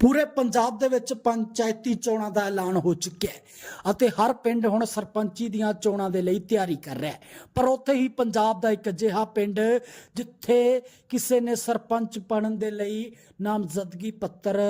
ਪੂਰੇ ਪੰਜਾਬ ਦੇ ਵਿੱਚ ਪੰਚਾਇਤੀ ਚੋਣਾਂ ਦਾ ਐਲਾਨ ਹੋ ਚੁੱਕਿਆ ਹੈ ਅਤੇ ਹਰ ਪਿੰਡ ਹੁਣ ਸਰਪੰਚੀ ਦੀਆਂ ਚੋਣਾਂ ਦੇ ਲਈ ਤਿਆਰੀ ਕਰ ਰਿਹਾ ਹੈ। ਪਰ ਉੱਥੇ ਹੀ ਪੰਜਾਬ ਦਾ ਇੱਕ ਅਜਿਹਾ ਪਿੰਡ ਜਿੱਥੇ ਕਿਸੇ ਨੇ ਸਰਪੰਚ ਬਣਨ ਦੇ ਲਈ ਨਾਮਜ਼ਦਗੀ ਪੱਤਰ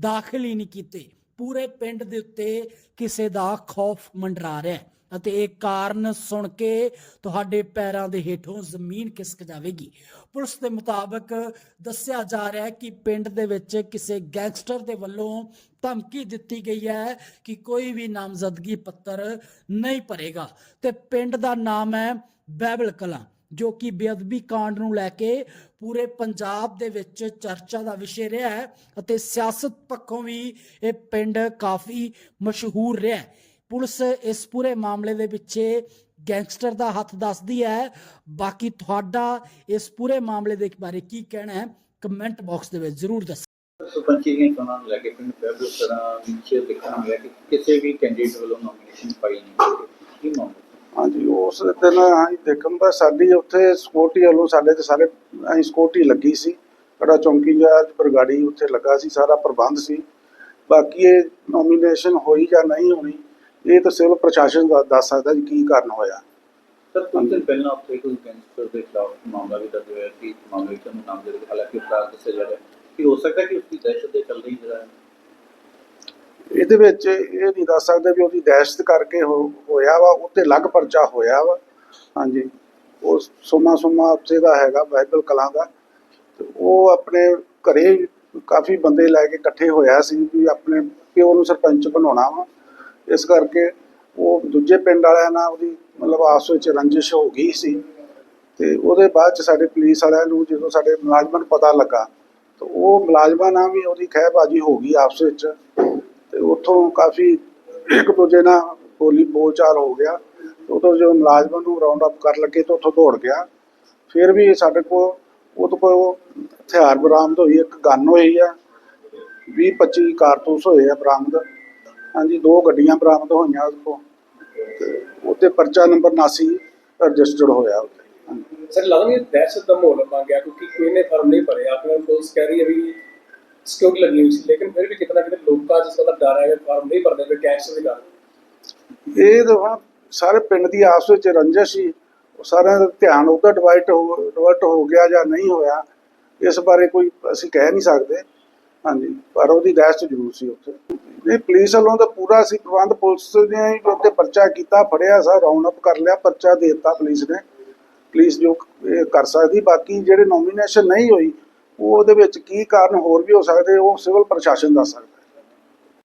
ਦਾਖਲ ਹੀ ਨਹੀਂ ਕੀਤੇ। ਪੂਰੇ ਪਿੰਡ ਦੇ ਉੱਤੇ ਕਿਸੇ ਦਾ ਖੌਫ ਮੰਡਰਾ ਰਿਹਾ ਹੈ। ਅਤੇ ਇਹ ਕਾਰਨ ਸੁਣ ਕੇ ਤੁਹਾਡੇ ਪੈਰਾਂ ਦੇ ਹੇਠੋਂ ਜ਼ਮੀਨ ਖਿਸਕ ਜਾਵੇਗੀ। ਪੁਲਿਸ ਦੇ ਮੁਤਾਬਕ ਦੱਸਿਆ ਜਾ ਰਿਹਾ ਹੈ ਕਿ ਪਿੰਡ ਦੇ ਵਿੱਚ ਕਿਸੇ ਗੈਂਗਸਟਰ ਦੇ ਵੱਲੋਂ ਧਮਕੀ ਦਿੱਤੀ ਗਈ ਹੈ ਕਿ ਕੋਈ ਵੀ ਨਾਮਜ਼ਦਗੀ ਪੱਤਰ ਨਹੀਂ ਭਰੇਗਾ। ਤੇ ਪਿੰਡ ਦਾ ਨਾਮ ਹੈ ਬੈਬਲ ਕਲਾਂ, ਜੋ ਕਿ ਬੇਅਦਬੀ ਕਾਂਡ ਨੂੰ ਲੈ ਕੇ ਪੂਰੇ ਪੰਜਾਬ ਦੇ ਵਿੱਚ ਚਰਚਾ ਦਾ ਵਿਸ਼ੇ ਰਿਹਾ ਹੈ ਅਤੇ ਸਿਆਸਤ ਪੱਖੋਂ ਵੀ ਇਹ ਪਿੰਡ ਕਾਫੀ ਮਸ਼ਹੂਰ ਰਿਹਾ ਹੈ। ਪੁਲਿਸ ਇਸ ਪੂਰੇ ਮਾਮਲੇ ਦੇ ਪਿੱਛੇ ਗੈਂਗਸਟਰ ਦਾ ਹੱਥ ਦੱਸਦੀ ਹੈ। ਬਾਕੀ ਤੁਹਾਡਾ ਇਸ ਪੂਰੇ ਮਾਮਲੇ ਦੇ ਬਾਰੇ ਕੀ ਕਹਿਣਾ ਹੈ ਕਮੈਂਟ ਬਾਕਸ ਦੇ ਵਿੱਚ ਜ਼ਰੂਰ ਦੱਸੋ ਸਰਪੰਚੀ ਦੀਆਂ ਚੋਣਾਂ ਨੂੰ ਲੈ ਕੇ ਪਿੰਡ ਪੈਬਲ ਤਰ੍ਹਾਂ ਵਿੱਚ ਦੇਖਣ ਮਿਲਿਆ ਕਿ ਕਿਸੇ ਵੀ ਕੈਂਡੀਡੇਟ ਵੱਲੋਂ ਨੋਮੀਨੇਸ਼ਨ ਪਾਈ ਨਹੀਂ ਗਈ। ਕੀ ਮਾਮਲਾ? ਹਾਂਜੀ ਉਸ ਦਿਨ ਅਸੀਂ ਦੇਖਣ ਦਾ ਸਾਡੀ ਉੱਥੇ ਸਿਕਿਉਰਟੀ ਵੱਲੋਂ ਸਾਡੇ ਤੇ ਸਾਰੇ ਅਸੀਂ ਸਿਕਿਉਰਟੀ ਲੱਗੀ ਸੀ। ਸਾਡਾ ਚੌਂਕੀ ਇੰਚਾਰਜ ਬਰਗਾੜੀ ਉੱਥੇ ਲੱਗਾ ਸੀ ਸਾਰਾ ਪ੍ਰਬੰਧ ਸੀ। ਬਾਕੀ ਇਹ ਨੋਮੀਨੇਸ਼ਨ ਹੋਈ ਜਾਂ ਨਹੀਂ ਹੋਣੀ ਇਹ ਤਾਂ ਸਿਵਲ ਪ੍ਰਸ਼ਾਸਨ ਦਾ ਦੱਸ ਸਕਦਾ ਜੀ ਕੀ ਕਾਰਨ ਹੋਇਆ। ਸਰ ਕੁਝ ਦਿਨ ਪਹਿਲਾਂ ਉੱਥੇ ਕੋਈ ਗੈਂਗਸਟਰ ਦੇ ਖਿਲਾਫ ਮਾਮਲਾ ਵੀ ਦਰਜ ਹੋਇਆ ਕਿ ਮਾਮਲੇ ਵਿੱਚ ਉਹਨੂੰ ਨਾਮ ਦੇ ਹਾਲਾਂਕਿ ਉਪਰਾਧ ਦੱਸਿਆ ਜਾ ਰਿਹਾ ਕਿ ਹੋ ਸਕਦਾ ਕਿ ਉਸਦੀ ਦਹਿਸ਼ਤ ਦੇ ਚੱਲਦੇ ਹੀ ਜਿਹੜਾ ਇਹਦੇ ਵਿੱਚ ਇਹ ਨਹੀਂ ਦੱਸ ਸਕਦੇ ਵੀ ਉਹਦੀ ਦਹਿਸ਼ਤ ਕਰਕੇ ਹੋਇਆ ਵਾ ਉੱਤੇ ਲੱਗ ਪਰਚਾ ਹੋਇਆ ਵਾ। ਹਾਂਜੀ। ਉਹ ਸੁਮਾ ਸੁਮਾ ਉੱਥੇ ਦਾ ਹੈਗਾ ਬਾਈਬਲ ਕਲਾਂ ਦਾ। ਉਹ ਆਪਣੇ ਘਰੇ ਕਾਫੀ ਬੰਦੇ ਲੈ ਕੇ ਇਕੱਠੇ ਹੋਇਆ ਸੀ ਵੀ ਆਪਣੇ ਪਿਓ ਨੂੰ ਸਰਪੰਚ ਬਣਾਉਣਾ ਵਾ। ਇਸ ਕਰਕੇ ਉਹ ਦੂਜੇ ਪਿੰਡ ਵਾਲਿਆਂ ਨਾਲ ਉਹਦੀ ਮਤਲਬ ਆਪਸ ਵਿੱਚ ਰੰਜਿਸ਼ ਹੋ ਗਈ ਸੀ। ਤੇ ਉਹਦੇ ਬਾਅਦ ਚ ਸਾਡੇ ਪੁਲਿਸ ਵਾਲਿਆਂ ਨੂੰ ਜਦੋਂ ਸਾਡੇ ਮੁਲਾਜ਼ਮਾਂ ਨੂੰ ਪਤਾ ਲੱਗਾ, ਤਾਂ ਉਹ ਮੁਲਾਜ਼ਮਾਂ ਨਾਲ ਵੀ ਉਹਦੀ ਖਹਿਬਾਜ਼ੀ ਹੋ ਗਈ ਆਪਸ ਵਿੱਚ। ਤੇ ਉੱਥੋਂ ਕਾਫੀ ਇੱਕ ਦੂਜੇ ਨਾਲ ਬੋਲੀ ਬੋਲਚਾਲ ਹੋ ਗਿਆ। ਤੇ ਉਦੋਂ ਜਦੋਂ ਮੁਲਾਜ਼ਮਾਂ ਨੂੰ ਰਾਉਂਡ ਅਪ ਕਰ ਲੱਗੇ ਤਾਂ ਉੱਥੋਂ ਦੌੜ ਗਿਆ। ਫਿਰ ਵੀ ਸਾਡੇ ਕੋਲ ਉਹ ਤੋਂ ਕੋਲ ਹਥਿਆਰ ਬਰਾਮਦ ਹੋਈ, ਇੱਕ ਗਨ ਹੋਈ ਆ। 20 25 ਕਾਰਤੂਸ ਹੋਏ ਆ ਬਰਾਮਦ। ਹਾਂਜੀ ਦੋ ਗੱਡੀਆਂ ਬਰਾਮਦ ਹੋਈਆਂ ਤੇ ਉੱਤੇ ਪਰਚਾ ਨੰਬਰ 79 ਰਜਿਸਟਰਡ ਹੋਇਆ ਹਾਂਜੀ। ਸਰ ਲੱਗਦਾ ਨਹੀਂ ਦਹਿਸ਼ਤ ਦਾ ਮਾਹੌਲ ਬਣ ਗਿਆ ਕਿਉਂਕਿ ਕੋਈ ਨੇ ਫਰਮ ਨਹੀਂ ਭਰਿਆ। ਆਪਣੇ ਪੁਲਿਸ ਕਹਿ ਰਹੀ ਹੈ ਵੀ ਸਿਕਿਉਰਿਟੀ ਲੱਗੀ ਹੋਈ ਸੀ ਲੇਕਿਨ ਫਿਰ ਵੀ ਕਿਤਨਾ ਕਿਤੇ ਲੋਕਾਂ ਜਿਸ ਦਾ ਡਰ ਹੈ ਕਿ ਫਾਰਮ ਨਹੀਂ ਭਰਦੇ ਪਏ ਕੈਸ਼ ਦੇ ਕਾਰਨ ਇਹ ਤਾਂ ਸਾਰੇ ਪਿੰਡ ਦੀ ਆਪਸ ਵਿੱਚ ਰੰਜਿਸ਼ ਸੀ। ਉਹ ਸਾਰਿਆਂ ਦਾ ਧਿਆਨ ਉਹਦਾ ਡਿਵਾਈਟ ਹੋ ਡਿਵਰਟ ਹੋ ਗਿਆ ਜਾਂ ਨਹੀਂ ਹੋਇਆ ਇਸ ਬਾਰੇ ਕੋਈ ਅਸੀਂ ਕਹਿ ਨਹੀਂ ਸਕਦੇ। ਹਾਂਜੀ, ਪਰ ਉਹਦੀ ਦਹਿਸ਼ਤ ਜ਼ਰੂਰ ਸੀ ਉੱਥੇ। ਇਹ ਪੁਲਿਸ ਵੱਲੋਂ ਤਾਂ ਪੂਰਾ ਸੀ, ਪ੍ਰਬੰਧ ਪੁਲਿਸ ਨੇ ਹੀ ਉੱਤੇ ਪਰਚਾ ਕੀਤਾ, ਫੜਿਆ ਸਾ ਰਾਉਂਡ ਅਪ ਕਰ ਲਿਆ, ਪਰਚਾ ਦੇ ਦਿੱਤਾ ਪੁਲਿਸ ਨੇ। ਪੁਲਿਸ ਜੋ ਇਹ ਕਰ ਸਕਦੀ, ਬਾਕੀ ਜਿਹੜੇ ਨੋਮੀਨੇਸ਼ਨ ਨਹੀਂ ਹੋਈ, ਉਹ ਉਹਦੇ ਵਿੱਚ ਕੀ ਕਾਰਨ ਹੋਰ ਵੀ ਹੋ ਸਕਦੇ, ਉਹ ਸਿਵਲ ਪ੍ਰਸ਼ਾਸਨ ਦੱਸ ਸਕਦਾ।